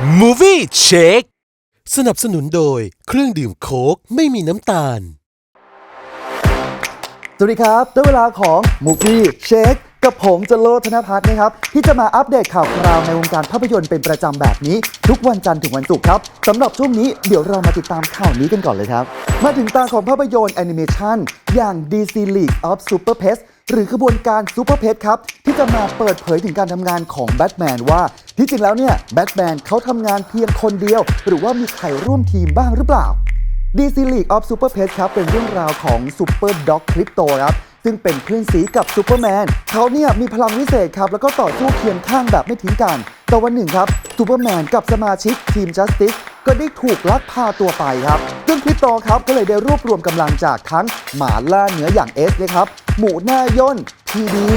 Movie Check สนับสนุนโดยเครื่องดื่มโค้กไม่มีน้ำตาล สวัสดีครับด้เวลาของ Movie Check กับผมจโลธนพัฒน์นะครับ ที่จะมาอัปเดตข่าวคราวในวงการภาพยนตร์เป็นประจำแบบนี้ ทุกวันจันทร์ถึงวันศุกร์ครับสำหรับช่วงนี้เดี๋ยวเรามาติดตามข่าวนี้กันก่อนเลยครับ มาถึงตาของภาพยนตร์แอนิเมชันอย่าง DC League of Super Pets หรือขบวนการซูเปอร์เพชครับ ที่จะมาเปิดเผยถึงการทำงานของแบทแมนว่า ที่จริงแล้วเนี่ยแบทแมนเขาทำงานเพียงคนเดียว หรือว่ามีใครร่วมทีมบ้างหรือเปล่า DC League of Super Pets ครับเป็นเรื่องราวของ Super Dog Crypto ครับซึ่งเป็นเพื่อนสีกับซูเปอร์แมนเขาเนี่ยมีพลังวิเศษครับ แล้วก็ต่อสู้เคียงข้างแบบไม่ทิ้งกัน แต่วันหนึ่งครับซูเปอร์แมนกับสมาชิกทีม Justice ก็ได้ถูกลักพาตัวไปครับซึ่งคริปโตครับก็เลยได้รวบรวมกำลังจากทั้งหมาล่าเนื้ออย่างเอสนะครับ หมูหน้าย่นทีดี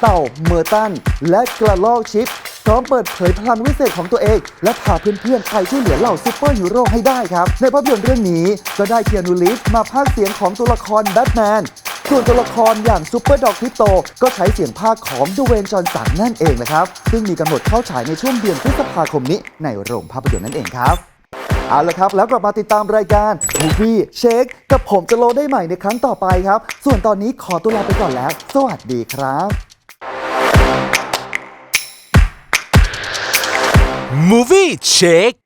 เต่าเมอร์ตัน และกระลอกชิป ร้อมเปิดเผยพลังวิเศษของตัวเอง และพาเพื่อนๆไปช่วยเหลือเหล่าซูเปอร์ฮีโร่ให้ได้ครับ ในภาพยนตร์เรื่องนี้ก็ได้เคียนูรีฟมาพากย์เสียงของตัวละครแบทแมนส่วนตัวละครอย่างซูเปอร์ด็อกคริโต ก็ใช้เสียงภาคของดเวนจอนสันนั่นเองนะครับ ซึ่งมีกำหนดเข้าฉายในช่วงเดือนพฤษภาคมนี้ในโรงภาพยนตร์นั่นเองครับ เอาละครับ แล้วกลับมาติดตามรายการ Movie Shake กับผมจะโลได้ใหม่ในครั้งต่อไปครับ ส่วนตอนนี้ขอตัวลาไปก่อนแล้ว สวัสดีครับ Movie? Check